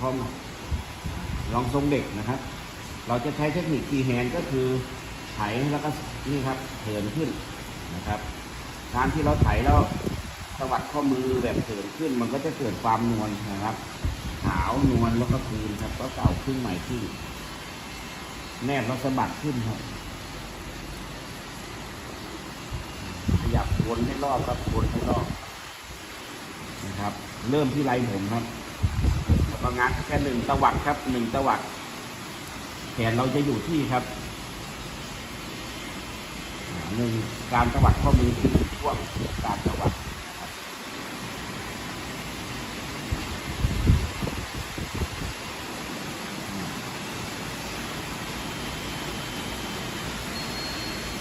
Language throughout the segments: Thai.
พร้อมรองทรงเด็กนะครับ เราจะใช้เทคนิคทีแฮนก็คือไถแล้วก็นี่ครับเถินขึ้นนะครับการที่เราไถแล้วสวัดข้อมือแบบเถินขึ้น มันก็จะเกิดความนวลนะครับ ขาวนวลแล้วก็คืนครับ ก็เก่าขึ้นใหม่ขึ้นแนบแล้วสะบัดขึ้นครับขยับวนให้รอบครับวนให้รอบนะครับ เริ่มที่ไรผมครับ แล้วก็งัดแค่หนึ่งตวัดครับหนึ่งตวัดแขนเราจะอยู่ที่ครับหนึ่งการตวัดข้อมือคือช่วงการตวัดนะครับ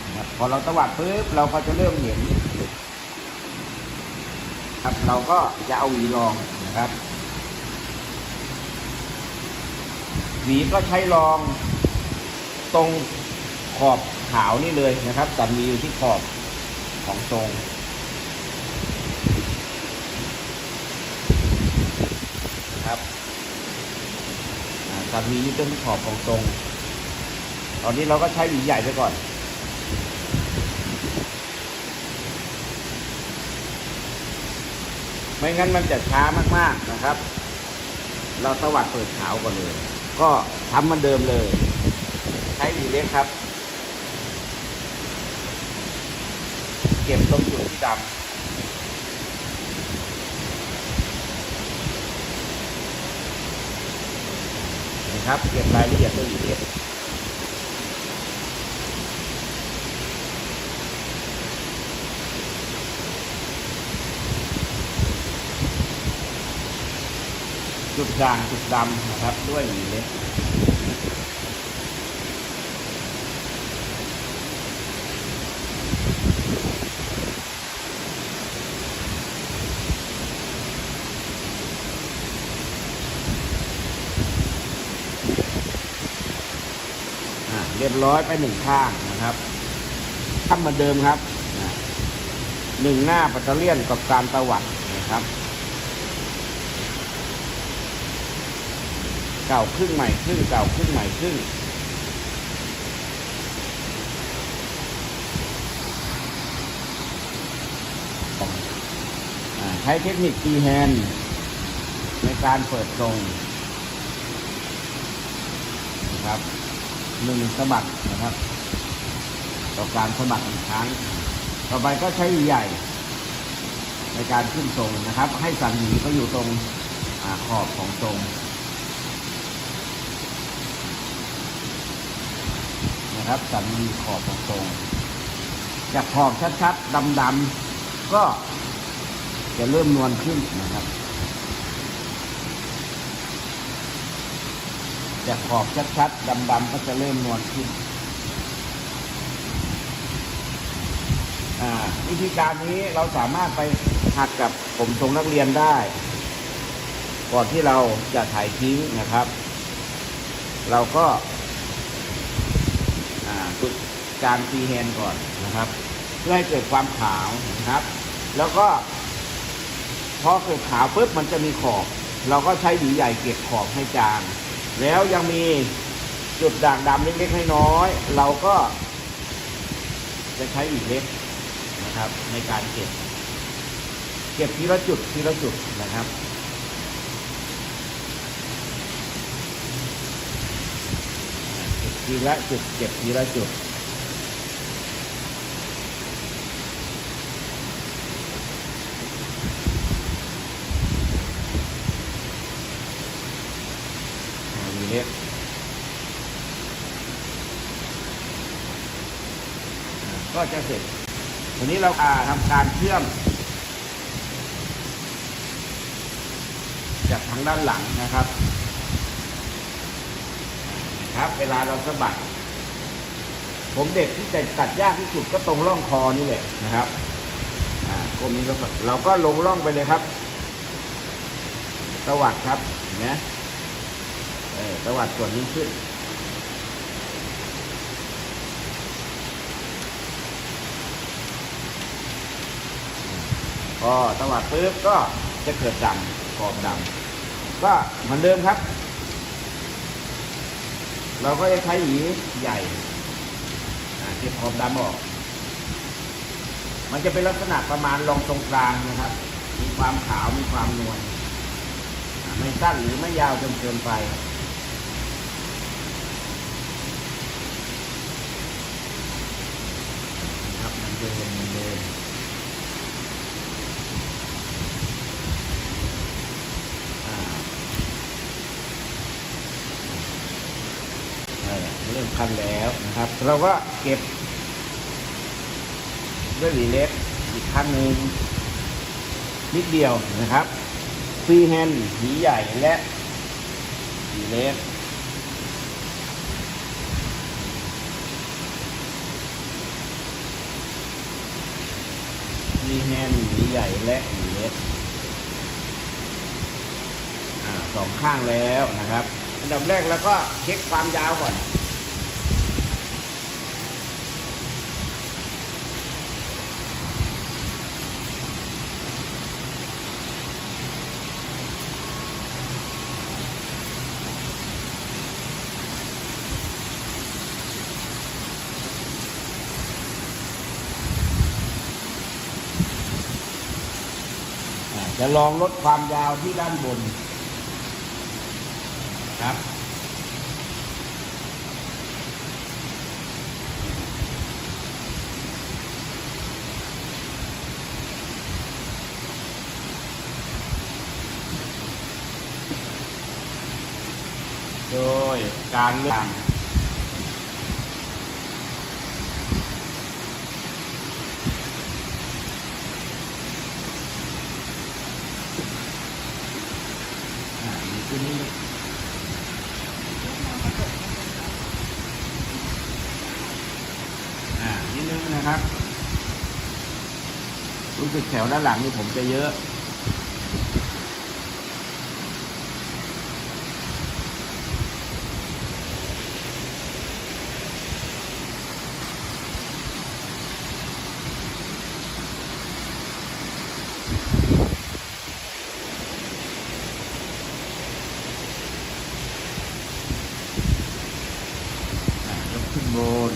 นะครับพอเราตวัดปุ๊บเราก็จะเริ่มเห็น ครับเราก็จะเอาหวีรองนะครับ หวีก็ใช้รองตรงขอบขาวนี่เลยนะครับแต่มีอยู่ที่ขอบของทรงครับอ่าแต่มีอยู่ที่ขอบของทรง ตอนนี้เราก็ใช้หวีใหญ่ไปก่อนไม่งั้นมันจะช้ามากๆนะครับ เราสวัสดเปิดขาวก่อนเลย ก็ทำเหมันเดิมเลย ใช้หวีเล็กครับ เก็บตรงจุดที่ดำนะครับเก็บรายละเอียดด้วยหวีเล็ก จุดด่างจุดดำนะครับด้วยหวีเล็กเรียบร้อยไปหนึ่งข้างนะครับทำเหมือนเดิมครับหนึ่งหน้าปัตเตอร์เลียนกับการตวัดนะครับ เก่าครึ่งใหม่ครึ่งเก่าครึ่งใหม่ครึ่งใช้เทคนิคตีแฮนในการเปิดทรงนะครับหนึ่งสะบัดนะครับ ต่อการสะบัดอีกครั้ง ต่อไปก็ใช้ใหญ่ ในการขึ้นทรงนะครับ ให้สันหวีก็อยู่ตรงอขอบของทรง นะครับสันมีขอบตรงๆจากขอบชัดๆดำๆก็จะเริ่มนวลขึ้นนะครับจากขอบชัดๆดำๆก็จะเริ่มนวลขึ้นอ่าวิธีการนี้เราสามารถไปหักกับผมทรงนักเรียนได้ ก่อนที่เราจะถ่ายทิ้งนะครับ เราก็ ฝึกการฟรีแฮนด์ก่อนนะครับ เพื่อให้เกิดความขาวนะครับ แล้วก็ พอเกิดขาวปุ๊บมันจะมีขอบ เราก็ใช้หวีใหญ่เก็บขอบให้จาง แล้วยังมีจุดด่างดำเล็กๆให้น้อยๆเราก็ จะใช้หวีเล็กนะครับ ในการเก็บ เก็บทีละจุดทีละจุดนะครับ เก็บ ทีละจุดเก็บทีละจุด มีเล็บก็จะเสร็จทีนี้เราอ่าทำการเชื่อม จากทางด้านหลังนะครับ ครับ เวลาเราสะบัด ผมเด็กที่จะตัดยากที่สุดก็ตรงร่องคอนี่แหละนะครับอ่ากลมนี้เราเราก็ลงร่องไปเลยครับตวัดครับเนไหมเออตวัดส่วนนี้ขึ้นพอตวัดปุ๊บก็จะเกิดดำขอบดำก็เหมือนเดิมครับ เราก็จะใช้หวีใหญ่อ่าเก็บขอบดำออก มันจะเป็นลักษณะประมาณรองตรงกลางนะครับ มีความขาวมีความนวลไม่สั้นหรือไม่ยาวจนเกินไปครับมันเดินมันเดินอ่านั่นแหละเริ่ม คันแล้วนะครับ เราก็เก็บด้วยหวีเล็กอีกครั้งหนึ่งนิดเดียวนะครับฟรีแฮนด์หวีใหญ่และหวีเล็กฟรีแฮนด์หวีใหญ่และหวีเล็กสองข้างแล้วนะครับอันดับแรกแล้วก็เช็คความยาวก่อน ลองลดความยาวที่ด้านบนครับ โดยการเลือกอ่าอยู่ที่นี่อ่า นะครับ รู้สึกแถวด้านหลังนี่ผมจะเยอะ อ่ายกขึ้นบน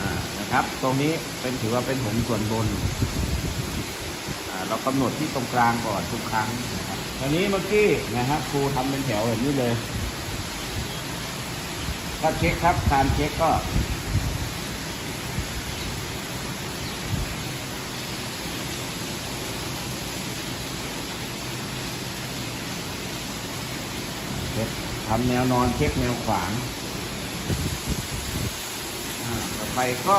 อ่านะค รับตรงนี้เป็นถือว่าเป็นผมส่วนบนเรากำหนดที่ตรงกลางก่อนทุกครั้งนะครับตอนนี้เมื่อกี้นะครับครูทำเป็นแถวแบบนี้เลยก็เช็คครับการเช็คก็เช็คทำแนวนอนเช็คแนวขวางต่อไปก็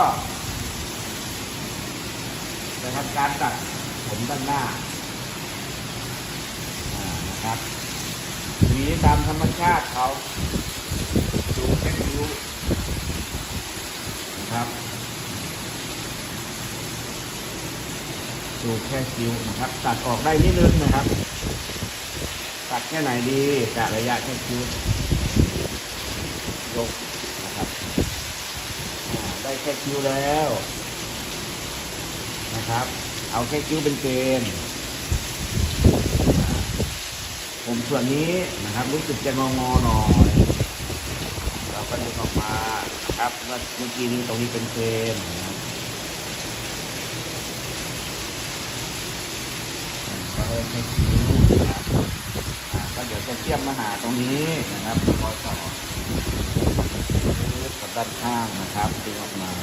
จะทำการตัดผมด้านหน้านะครับหวีตามธรรมชาติเขาดูแค่คิ้วนะครับดูแค่คิ้วนะครับ ตัดออกได้นิดนึงนะครับ ตัดแค่ไหนดีกะระยะแค่คิ้วยกนะครับได้แค่คิ้วแล้ว นะครับ เอาแค่คิ้วเป็นเกณฑ์ผมส่วนนี้นะครับ รู้สึกจะงองอๆหน่อยเราก็ดึงออกมานะครับเมื่อกี้นี้ตรงนี้เป็นเกณฑ์ก็ได้แค่คิ้วนะครับก็เดี๋ยวจะเทียบมาหาตรงนี้นะครับรอยต่อกับด้านข้างนะครับดึงออกมาน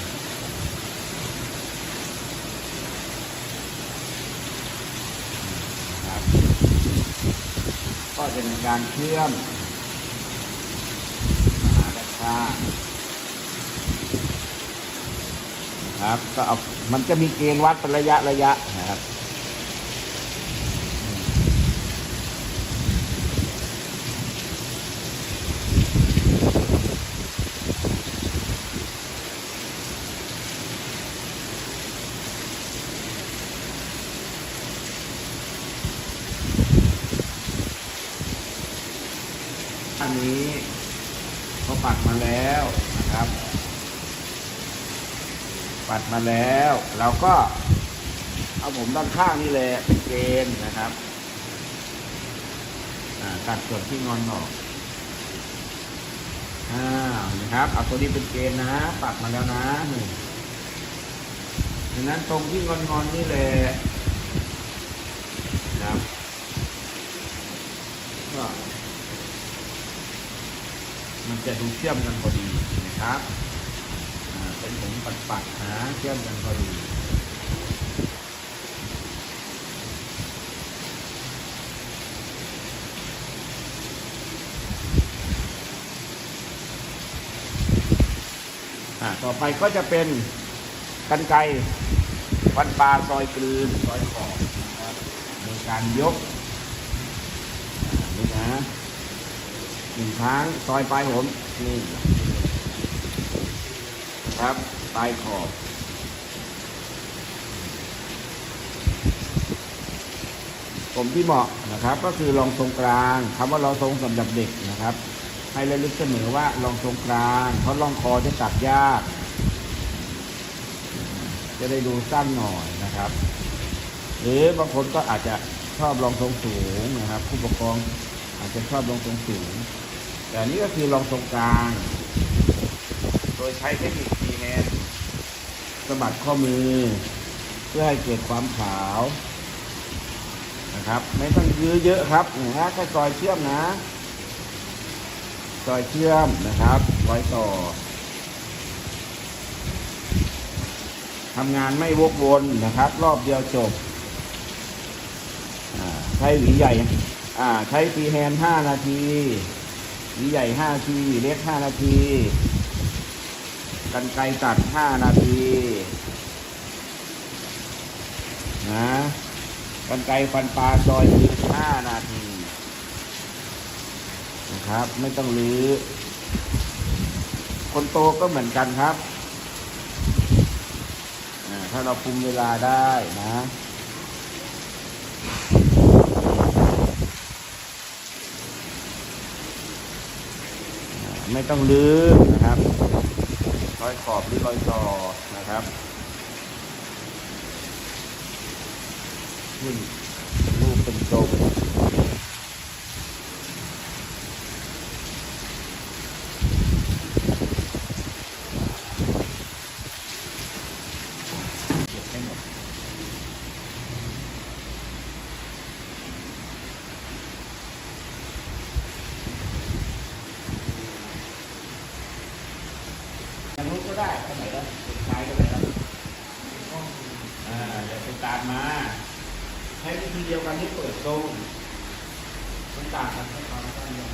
ะครับ การเชื่อมมาหาด้านข้าครับ ก็เอามันจะมีเกณฑ์วัดเป็นระยะระยะนะครับ อันนี้ก็ปัดมาแล้วนะครับ ปัดมาแล้ว เราก็เอาผมด้านข้างนี่แหละเป็นเกณฑ์นะครับตัดส่วนที่งอนออกอ่านะครับเอาตัวนี้เป็นเกณฑ์นะปักมาแล้วนะนี่ดังนั้นตรงที่งอนงอนนี่แหละนะครับก็มันจะดูเชื่อมกันพอดีนะครับ เป็นผมปัดปัดๆนะเชื่อมกันพอดีต่อไปก็จะเป็นกันไกรฟันปลาซอยกลืนซอยขอบนะครับในการยกนี่นะหนึ่งครั้งซอยปลายผมนี่ ครับปลายขอบผมที่เหมาะนะครับ ก็คือรองทรงกลางคำว่ารองทรงสำหรับเด็กนะครับ ให้ระลึกเสมอว่ารองทรงกลาง เพราะรองคอจะตัดยาก จะได้ดูสั้นหน่อยนะครับ หรือบางคนก็อาจจะชอบรองทรงสูงนะครับ ผู้ปกครองอาจจะชอบรองทรงสูง แต่นี้ก็คือรองทรงกลาง โดยใช้เทคนิค สะบัดข้อมือ เพื่อให้เกิดความขาวนะครับ ไม่ต้องยื้อเยอะครับนะฮะแค่ซอยเชื่อมนะซอยเชื่อมนะครับร้อยต่อทำงานไม่วกวนนะครับ รอบเดียวจบใช้หวีใหญ่ใช้ฟีแฮนห้านาทีหวีใหญ่ห้านาทีหวีเล็กห้านาที กันไกรตัดห้านาทีนะกันไกรฟันปลาซอยอีกห้านาทีนะครับ ไม่ต้องรื้อ คนโตก็เหมือนกันครับอ่าถ้าเราคุมเวลาได้นะไม่ต้องรื้อนะครับ ขอบหรือรอยต่อนะครับขึ้นรูปเป็นทรง เก็บให้หมดทางนู้นก็ ได้ทางไหนก็สุดท้ายก็ไหนแล้วอ่าอย่าไปตามมาใช้วิธีเดียวกันที่เปิดทรงมันต่างกันแค่ความสั้นลง